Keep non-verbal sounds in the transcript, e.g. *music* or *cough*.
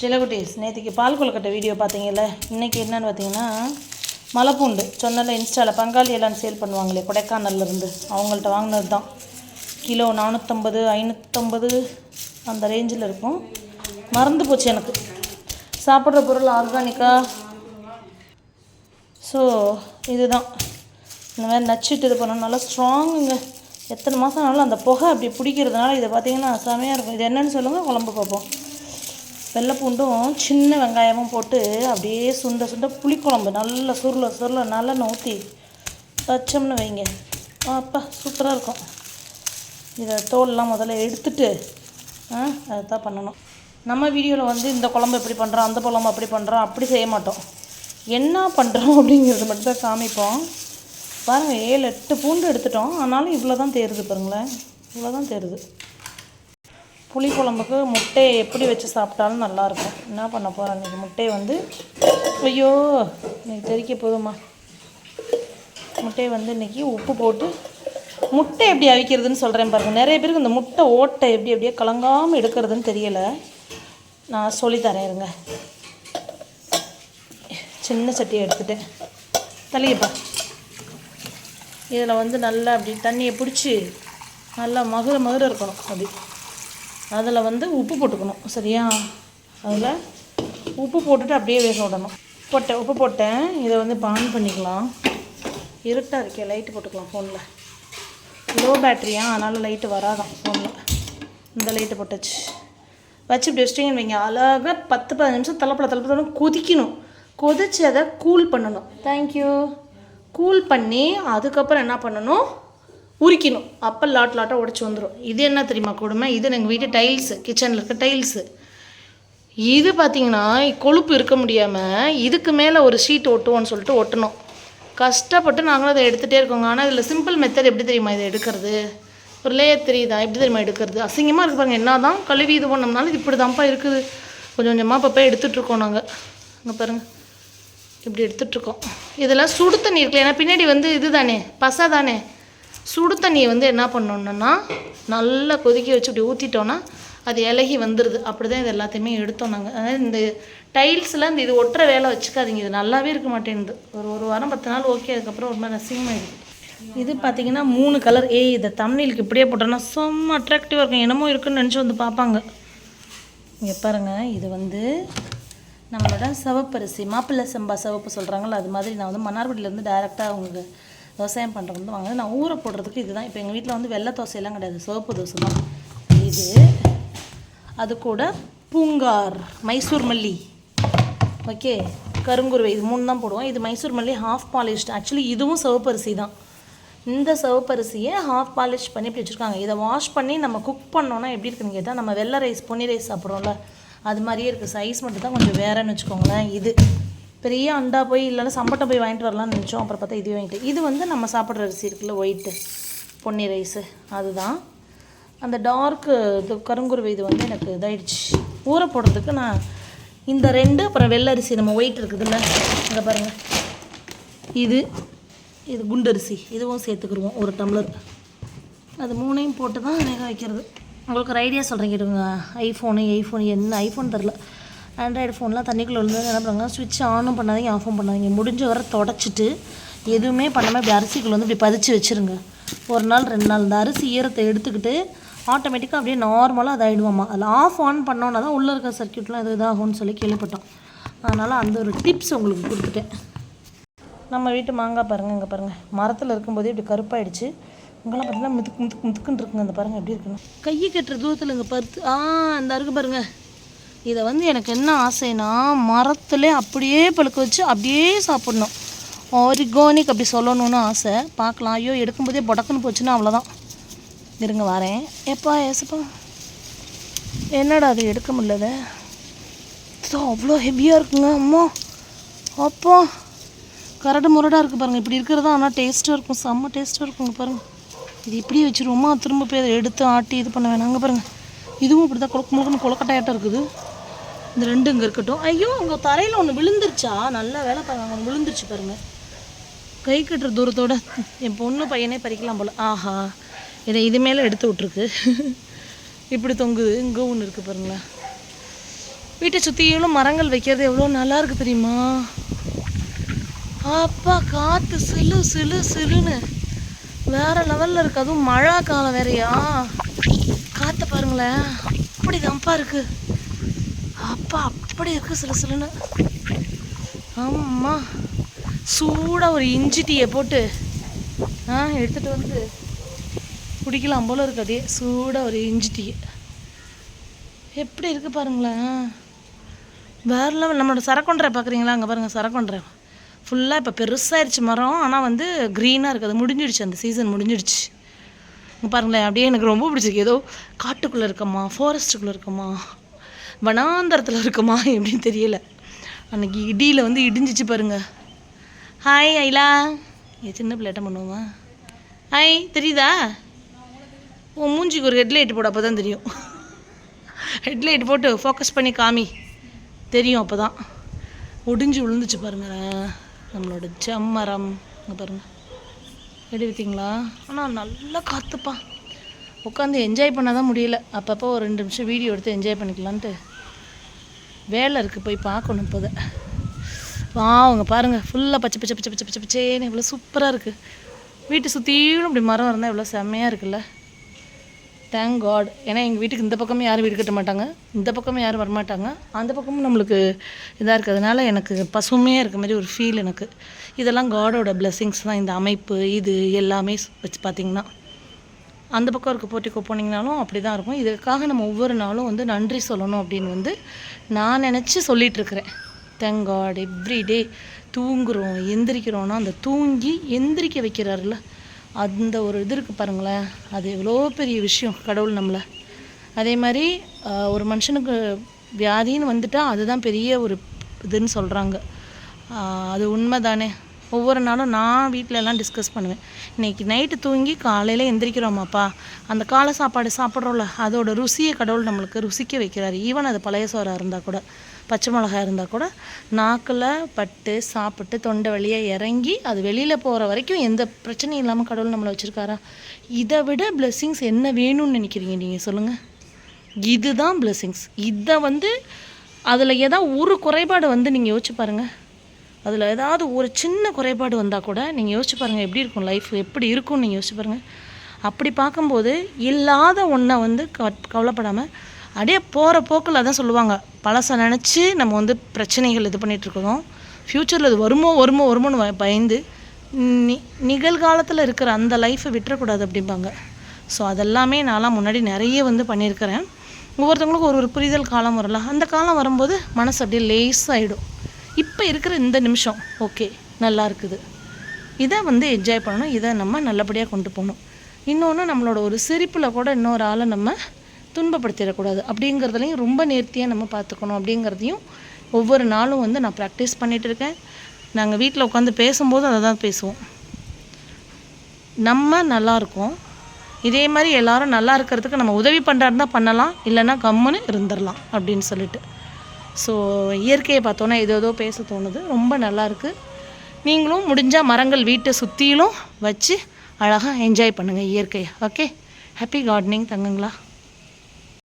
சிலகுட்டீஸ் நேற்றுக்கு பால் கொழுக்கட்டை வீடியோ பார்த்தீங்கல்ல? இன்றைக்கி என்னன்னு பார்த்தீங்கன்னா மலைப்பூண்டு. சொன்னல இன்ஸ்டாவில் பங்காளி எல்லாம் சேல் பண்ணுவாங்களே கொடைக்கானல்ல இருந்து அவங்கள்ட்ட வாங்கினது தான் கிலோ நானூற்றம்பது ஐநூற்றம்பது அந்த ரேஞ்சில் இருக்கும். மறந்து போச்சு எனக்கு. சாப்பிட்ற பொருள் ஆர்கானிக்காக ஸோ இதுதான். இந்த மாதிரி நச்சுட்டு இது பண்ணணும் நல்லா ஸ்ட்ராங்குங்க எத்தனை மாதம் ஆனாலும் அந்த புகை அப்படி பிடிக்கிறதுனால இதை பார்த்தீங்கன்னா செமையாக இருக்கும். இது என்னன்னு சொல்லுங்கள் குழம்பு பார்ப்போம். வெள்ளைப்பூண்டும் சின்ன வெங்காயமும் போட்டு அப்படியே சுண்ட சுண்ட புளிக்குழம்பு நல்லா சுருள சுருள நல்லா ஊற்றி வச்சோம்னு வைங்க. அப்பா சூப்பராக இருக்கும். இதை தோல்லாம் முதல்ல எடுத்துட்டு ஆ அதை தான் பண்ணணும். நம்ம வீடியோவில் வந்து இந்த குழம்பு எப்படி பண்ணுறோம் அந்த குழம்பு அப்படி பண்ணுறோம் அப்படி செய்ய மாட்டோம். என்ன பண்ணுறோம் *laughs* அப்படிங்கிறது மட்டும்தான் காமிப்போம். பாருங்கள் ஏழு எட்டு பூண்டு எடுத்துட்டோம். ஆனாலும் இவ்வளோ தான் தேருது பாருங்களேன். இவ்வளோ தான் தேருது. புளி குழம்புக்கு முட்டையை எப்படி வச்சு சாப்பிட்டாலும் நல்லாயிருக்கும். என்ன பண்ண போகிறேன் இன்றைக்கி முட்டையை வந்து ஐயோ இன்னைக்கு தெறிக்க போதுமா? முட்டையை வந்து இன்றைக்கி உப்பு போட்டு முட்டை எப்படி அவிக்கிறதுன்னு சொல்கிறேன் பாருங்கள் நிறைய பேருக்கு இந்த முட்டை ஓட்டை எப்படி அப்படியே கலங்காமல் எடுக்கிறதுன்னு தெரியலை. நான் சொல்லித்தரேன் இருங்க. சின்ன சட்டியை எடுத்துட்டேன். தலையப்பா இதில் வந்து நல்லா அப்படி தண்ணியை பிடிச்சி நல்லா மகுர மகுர இருக்கணும். அப்படி. அதில் வந்து உப்பு போட்டுக்கணும் சரியா? அதில் உப்பு போட்டுட்டு அப்படியே வேக விடணும். போட்டேன் உப்பு போட்டேன். இதை வந்து இப்போ ஆன் பண்ணிக்கலாம். இருட்டாக இருக்கே லைட்டு போட்டுக்கலாம் ஃபோனில் லோ. பேட்ரியா அதனால் லைட்டு வராதான் ஃபோனில் இந்த லைட்டு போட்டுச்சு. வச்சு இப்படி வச்சிட்டிங்கன்னு வைங்க. அழகாக பத்து பதினஞ்சு நிமிஷம் தலைப்பட தலைப்பட கொதிக்கணும். கொதிச்சு அதை கூல் பண்ணணும். தேங்க்யூ கூல் பண்ணி அதுக்கப்புறம் என்ன பண்ணணும்? உரிக்கணும். அப்போ லாட் லாட்டாக உடச்சி வந்துடும் இது என்ன தெரியுமா கொடுமை? இது எங்கள் வீட்டு டைல்ஸு கிச்சனில் இருக்க டைல்ஸு இது பார்த்தீங்கன்னா கொழுப்பு இருக்க முடியாமல் இதுக்கு மேலே ஒரு ஷீட் ஒட்டுவோன்னு சொல்லிட்டு ஒட்டணும். கஷ்டப்பட்டு நாங்களும் அதை எடுத்துகிட்டே இருக்கோங்க. ஆனால் இதில் சிம்பிள் மெத்தட் எப்படி தெரியுமா இதை எடுக்கிறது? ஒரு லேயர் தெரியுதா எப்படி தெரியுமா எடுக்கிறது? அசிங்கமாக இருக்கு பாருங்க. என்ன தான் கழுவி இது பண்ணோம்னாலும் இது இப்படி தான்ப்பா இருக்குது. கொஞ்சம் கொஞ்சமாக அப்பப்போ எடுத்துகிட்ருக்கோம் நாங்கள் அங்கே பாருங்கள் இப்படி எடுத்துகிட்ருக்கோம் இதெல்லாம் சுடு தண்ணி இருக்குல்ல. ஏன்னா பின்னாடி வந்து இது தானே? பசா தானே? சுடு தண்ணியை வந்து என்ன பண்ணணுன்னா நல்லா கொதிக்க வச்சு இப்படி ஊற்றிட்டோன்னா அது இலகி வந்துடுது அப்படி தான் இது எல்லாத்தையுமே எடுத்தோம் நாங்கள் அதாவது இந்த டைல்ஸில் இந்த இது ஒட்டுற வேலை வச்சுக்காதீங்க. இது நல்லாவே இருக்க மாட்டேங்குது. ஒரு ஒரு வாரம் பத்து நாள் ஓகே அதுக்கப்புறம் ஒரு மாதிரி அசிங்கமாயிடுது இது பார்த்தீங்கன்னா மூணு கலர் ஏய் இதை தமிழுக்கு இப்படியே போட்டோன்னா செம்ம அட்ராக்டிவாக இருக்கும். என்னமோ இருக்குன்னு நினச்சி வந்து பார்ப்பாங்க. இங்கே பாருங்கள் இது வந்து நம்மளோட சிவப்பரிசி மாப்பிள்ளை செம்பா சிவப்பு சொல்கிறாங்கல்ல அது மாதிரி நான் வந்து மன்னார்குடியிலேருந்து டேரெக்டாக அவங்களுக்கு விவசாயம் பண்ணுறது வந்து வாங்க நான் ஊற போடுறதுக்கு இதுதான். இப்போ எங்கள் வீட்டில் வந்து வெள்ளை தோசையெல்லாம் கிடையாது. சிவப்பு தோசை தான். இது அது கூட பூங்கார் மைசூர் மல்லி. ஓகே? கருங்குருவை இது மூணு தான் போடுவோம். இது மைசூர் மல்லி ஹாஃப் பாலிஷ்டு ஆக்சுவலி இதுவும் சிவப்பரிசி தான். இந்த சிவப்பரிசியை ஹாஃப் பாலிஷ் பண்ணி இப்படி வச்சுருக்காங்க. இதை வாஷ் பண்ணி நம்ம குக் பண்ணோன்னா எப்படி இருக்குன்னு கேட்டால் நம்ம வெள்ளை ரைஸ் பொன்னி ரைஸ் சாப்பிட்றோம்ல அது மாதிரியே இருக்குது சைஸ் மட்டும் தான் கொஞ்சம் வேறேன்னு வச்சுக்கோங்களேன். இது பெரிய அண்டா போய் இல்லைன்னா சம்பட்டை போய் வாங்கிட்டு வரலாம்னு நினச்சோம். அப்புறம் பார்த்தா இது வாங்கிட்டு. இது வந்து நம்ம சாப்பிட்ற அரிசி இருக்குல்ல ஒயிட்டு பொன்னி ரைஸு அதுதான். அந்த டார்க்கு இது கருங்குருவை இது வந்து எனக்கு இதாயிடுச்சு. ஊற போடுறதுக்கு நான் இந்த ரெண்டு அப்புறம் வெள்ளை அரிசி நம்ம ஒயிட் இருக்குதுல்ல இங்கே பாருங்கள் இது இது குண்டரிசி இதுவும் சேர்த்துக்கிடுவோம் ஒரு டம்ளர் அது மூணையும் போட்டு தான் வேக வைக்கிறது. உங்களுக்கு ஒரு ஐடியா சொல்கிறேன் கேட்டுங்க ஐஃபோனு ஐஃபோன் என்ன? ஐஃபோன் தெரில. ஆண்ட்ராய்டு ஃபோன்லாம் தண்ணிக்குள்ளே விழுந்தது என்ன பண்ணுறாங்க சுவிட்ச் ஆனும் பண்ணாதீங்க ஆஃபும் பண்ணாதீங்க. முடிஞ்ச வரை தொடச்சிட்டு எதுவுமே பண்ணாமல் இப்படி அரிசிக்குள்ளே வந்து இப்படி பதிச்சு வச்சுருங்க. ஒரு நாள் ரெண்டு நாள். இந்த அரிசி ஈரத்தை எடுத்துக்கிட்டு ஆட்டோமேட்டிக்காக அப்படியே நார்மலாக இதாகிடுவாம்மா அதில் ஆஃப் ஆன் பண்ணோன்னா தான் உள்ளே இருக்க சர்க்கியூட்லாம் எதுவும் இதாகும்னு சொல்லி கேள்விப்பட்டோம். அதனால் அந்த ஒரு டிப்ஸ் உங்களுக்கு கொடுத்துட்டேன். நம்ம வீட்டு மாங்காய் பாருங்கள் இங்கே பாருங்கள் மரத்தில் இருக்கும்போதே இப்படி கருப்பாயிடுச்சு. இங்கெல்லாம் பார்த்தீங்கன்னா மிதுக்கு மிதுக்கு மிதுக்குன்னு இருக்குங்க இந்த பாருங்கள் எப்படி இருக்குன்னு. கையை கட்டுற தூரத்தில் இங்கே பருத்து ஆ அந்த அருக்கு பாருங்கள் இதை வந்து எனக்கு என்ன ஆசைனா மரத்துல அப்படியே பழுக்க வச்சு அப்படியே சாப்பிடணும். ஆரிகானிக் அப்படி சொல்லணும்னு ஆசை. பார்க்கலாம். ஐயோ எடுக்கும்போதே புடக்குன்னு போச்சுன்னா அவ்வளோதான் இருங்க வரேன். எப்பா ஏசப்பா? என்னடா அது எடுக்க முடியல அவ்வளோ ஹெவியாக இருக்குங்க அம்மா. அப்போ கரடு முரடாக இருக்குது பாருங்கள் இப்படி இருக்கிறதா ஆனால் டேஸ்ட்டாக இருக்கும். செம்ம டேஸ்ட்டாக இருக்குங்க பாருங்கள் இது இப்படியே வச்சுருவோமா? திரும்ப போய் அதை எடுத்து ஆட்டி இது பண்ண வேணாங்க பாருங்கள் இதுவும் இப்படி தான் குழக்கு முழுக்கணும் கொலக்கட்டையாட்டம் இருக்குது. இந்த ரெண்டு இங்கே இருக்கட்டும். ஐயோ அங்கே தரையில் ஒன்று விழுந்துருச்சா? நல்லா வேலை பாருங்க ஒன்று விழுந்துருச்சு பாருங்கள் கை கட்டுற தூரத்தோட என் பொண்ணு பையனே பறிக்கலாம் போல். ஆஹா இதை இது மேலே எடுத்து விட்ருக்கு இப்படி தொங்குது. இங்கே ஒன்று இருக்குது பாருங்களேன் வீட்டை சுற்றியும் மரங்கள் வைக்கிறது எவ்வளோ நல்லா இருக்கு தெரியுமா? அப்பா காற்று சிலு சிலு சிலுன்னு. வேற லெவலில் இருக்கு. அதுவும் மழை காலம் வேறயா? காற்றை பாருங்களேன். அப்படி தம்பா இருக்கு. அப்பா அப்படி இருக்கு சில சிலுன்னு. ஆமாம் சூடாக ஒரு இஞ்சி டீயை போட்டு ஆ எடுத்துகிட்டு வந்து குடிக்கலாம் போல இருக்கு அதே சூடாக ஒரு இஞ்சி டீ. எப்படி இருக்கு பாருங்களேன். வேற லெவல். நம்மளோட சரக்கொன்றை பார்க்குறீங்களா அங்கே பாருங்கள் சரக்கொன்றை. ஃபுல்லாக இப்போ பெருசாயிருச்சு மரம். ஆனால் வந்து க்ரீனாக இருக்குது அது முடிஞ்சிடுச்சு. அந்த சீசன் முடிஞ்சிடுச்சு. பாருங்களேன் அப்படியே எனக்கு ரொம்ப பிடிச்சிருக்கு. ஏதோ காட்டுக்குள்ளே இருக்கம்மா ஃபாரஸ்ட்டுக்குள்ளே இருக்கம்மா வனாந்தரத்தில் இருக்குமா எப்படின்னு தெரியல. அன்னைக்கு இடியில் வந்து இடிஞ்சிச்சு பாருங்க. ஹாய் ஐலா. ஏ சின்ன பிள்ளைட்ட பண்ணுவோமா? ஹாய் தெரியுதா? உன் மூஞ்சிக்கு ஒரு ஹெட்லைட் போட அப்போ தான் தெரியும். ஹெட்லைட் போட்டு ஃபோக்கஸ் பண்ணி காமி. தெரியும் அப்போ தான் ஒடிஞ்சு விழுந்துச்சு பாருங்க. நம்மளோட ஜம்மரம். இங்கே பாருங்கள் எடுத்தீங்களா? ஆனால் நல்லா காற்றுப்பா உட்காந்து என்ஜாய் பண்ணாதான் முடியல. அப்பப்போ ஒரு ரெண்டு நிமிஷம் வீடியோ எடுத்து என்ஜாய் பண்ணிக்கலான்ட்டு. வேலை இருக்குது போய் பார்க்கணும் இப்போதை. வா அவங்க பாருங்கள் ஃபுல்லாக பச்சை பச்சை பச்சை பச்சை பச்சை பச்சேன்னு இவ்வளோ சூப்பராக இருக்குது வீட்டை சுற்றியும் இப்படி மரம் இருந்தால் இவ்வளோ செம்மையாக இருக்குல்ல. தேங்க் காட் ஏன்னா எங்கள் வீட்டுக்கு இந்த பக்கமும் யாரும் வீடு கட்ட மாட்டாங்க. இந்த பக்கமும் யாரும் வரமாட்டாங்க. அந்த பக்கமும் நம்மளுக்கு இதாக இருக்கிறதுனால எனக்கு பசுமையாக இருக்க மாதிரி ஒரு ஃபீல் எனக்கு. இதெல்லாம் காடோட பிளெஸ்ஸிங்ஸ் தான். இந்த அமைப்பு இது எல்லாமே வச்சு பார்த்திங்கன்னா. அந்த பக்கம் இருக்க போட்டிக்கோ போனீங்கனாலும் அப்படி தான் இருக்கும். இதுக்காக நம்ம ஒவ்வொரு நாளும் வந்து நன்றி சொல்லணும் அப்படின்னு வந்து நான் நினச்சி சொல்லிகிட்ருக்கிறேன் தேங்க் காட் எவ்ரி டே எந்திரிக்கிறோன்னா அந்த தூங்கி எந்திரிக்க வைக்கிறாருல்ல அந்த ஒரு இது இருக்குது பாருங்களேன். அது எவ்வளோ பெரிய விஷயம் கடவுள் நம்மளை. அதே மாதிரி ஒரு மனுஷனுக்கு வியாதின்னு வந்துட்டால் அதுதான் பெரிய ஒரு இதுன்னு சொல்கிறாங்க அது உண்மை தானே ஒவ்வொரு நாளும் நான் வீட்டிலலாம் எல்லாம் டிஸ்கஸ் பண்ணுவேன். இன்னைக்கு நைட்டு தூங்கி காலையில் எந்திரிக்கிறோமாப்பா? அந்த காலை சாப்பாடு சாப்பிட்றோம்ல அதோட ருசியை கடவுள் நம்மளுக்கு ருசிக்க வைக்கிறாரு. ஈவன் அது பழைய சோறாக இருந்தால் கூட பச்சை மிளகா இருந்தால் கூட நாக்கில் பட்டு சாப்பிட்டு தொண்டை வழியாக இறங்கி அது வெளியில் போகிற வரைக்கும் எந்த பிரச்சனையும் இல்லாமல் கடவுள் நம்மளை வச்சுருக்காரா? இதை விட பிளெஸ்ஸிங்ஸ் என்ன வேணும்னு நினைக்கிறீங்க நீங்கள் சொல்லுங்கள் இதுதான் பிளெஸ்ஸிங்ஸ் இதை வந்து அதில் ஏதாவது ஒரு குறைபாடு வந்து நீங்கள் யோசிச்சு பாருங்கள் அதில் ஏதாவது ஒரு சின்ன குறைபாடு வந்தால் கூட நீங்கள் யோசிச்சு பாருங்கள் எப்படி இருக்கும் லைஃப் எப்படி இருக்கும்னு நீங்கள் யோசிச்சு பாருங்கள் அப்படி பார்க்கும்போது இல்லாத ஒன்றை வந்து கவலைப்படாமல் அப்படியே போகிற போக்கில் அதான் சொல்லுவாங்க. பழசை நினச்சி நம்ம வந்து பிரச்சனைகள் இது பண்ணிகிட்டு ஃப்யூச்சரில் இது வருமோ வருமோ வருமோன்னு பயந்து நி நிகழ்காலத்தில் இருக்கிற அந்த லைஃப்பை விட்டுறக்கூடாது அப்படிம்பாங்க. ஸோ அதெல்லாமே நான்லாம் முன்னாடி நிறைய வந்து பண்ணியிருக்கிறேன். ஒவ்வொருத்தவங்களுக்கும் ஒரு ஒரு புரிதல் காலம் வரல அந்த காலம் வரும்போது மனசு அப்படியே லேஸாகிடும் இப்போ இருக்கிற இந்த நிமிஷம் ஓகே நல்லா இருக்குது. இதை வந்து என்ஜாய் பண்ணணும் இதை நம்ம நல்லபடியாக கொண்டு போகணும். இன்னொன்று நம்மளோட ஒரு சிரிப்பில் கூட இன்னொரு ஆளை நம்ம துன்பப்படுத்திடக்கூடாது. அப்படிங்கிறதுலையும் ரொம்ப நேர்த்தியாக நம்ம பார்த்துக்கணும் அப்படிங்கிறதையும் ஒவ்வொரு நாளும் வந்து நான் ப்ராக்டிஸ் பண்ணிகிட்டு இருக்கேன். நாங்கள் வீட்டில் உட்காந்து பேசும்போது அதை தான் பேசுவோம். நம்ம நல்லாயிருக்கோம் இதே மாதிரி எல்லாரும் நல்லா இருக்கிறதுக்கு நம்ம உதவி பண்ணுறாருந்தா பண்ணலாம் இல்லைன்னா கம்முன்னு இருந்துடலாம் அப்படின்னு சொல்லிட்டு. ஸோ இயற்கையை பார்த்தோன்னா ஏதோ ஏதோ பேச தோணுது. ரொம்ப நல்லாயிருக்கு நீங்களும் முடிஞ்சால் மரங்கள் வீட்டை சுற்றிலும் வச்சு அழகாக என்ஜாய் பண்ணுங்கள் இயற்கையை. Okay happy gardening தங்குங்களா.